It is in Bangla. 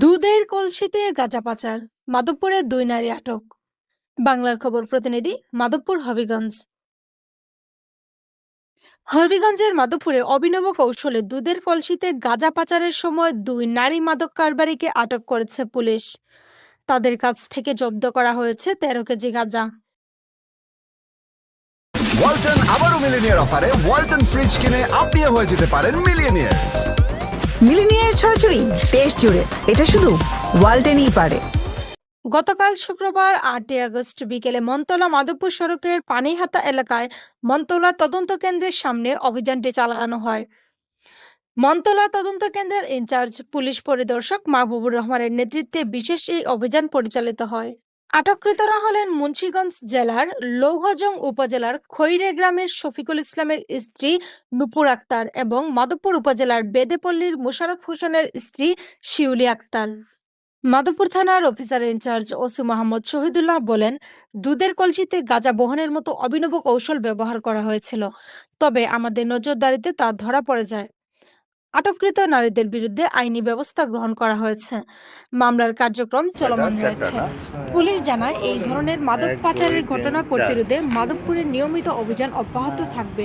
দুধের কলসিতে গাঁজা পাচার মাধবপুরে দুই নারী আটক। বাংলার খবর প্রতিনিধি মাধবপুর হবিগঞ্জ। হবিগঞ্জের মাধবপুরে অভিনব কৌশলে দুধের কলসিতে গাঁজা পাচারের সময় দুই নারী মাদক কারবারিকে আটক করেছে পুলিশ। তাদের কাছ থেকে জব্দ করা হয়েছে তেরো কেজি গাঁজা। ওয়ালটন আবারও মিলিনিয়ার অফারে ওয়ালটন ফ্রিজ কিনে আপনিও হয়ে যেতে পারেন মিলিয়নিয়ার। মিলিনিয়ার ছড়াছড়ি দেশ জুড়ে। এটা শুধু ওয়ালটেনই পারে। গতকাল শুক্রবার আটই আগস্ট বিকেলে মন্তলা মাধবপুর সড়কের পানিহাতা এলাকায় মন্তলা তদন্ত কেন্দ্রের সামনে অভিযানটি চালানো হয়। মন্তলা তদন্ত কেন্দ্রের ইনচার্জ পুলিশ পরিদর্শক মাহবুবুর রহমানের নেতৃত্বে বিশেষ এই অভিযান পরিচালিত হয়। আটককৃতরা হলেন মুন্সীগঞ্জ জেলার লৌহজং উপজেলার খৈরে গ্রামের শফিকুল ইসলামের স্ত্রী নুপুর আক্তার এবং মাধবপুর উপজেলার বেদেপল্লীর মুশারফ হোসেনের স্ত্রী শিউলি আক্তার। মাধবপুর থানার officer in charge OC Mohammad Shahidullah বলেন, দুধের কলসিতে গাঁজা বহনের মতো অভিনব কৌশল ব্যবহার করা হয়েছিল, তবে আমাদের নজরদারিতে তা ধরা পড়ে যায়। আটককৃত নারীদের বিরুদ্ধে আইনি ব্যবস্থা গ্রহণ করা হয়েছে। মামলার কার্যক্রম চলমান রয়েছে। পুলিশ জানায় এই ধরনের মাদক পাচারের ঘটনা প্রতিরোধে মাদকপুরে নিয়মিত অভিযান অব্যাহত থাকবে।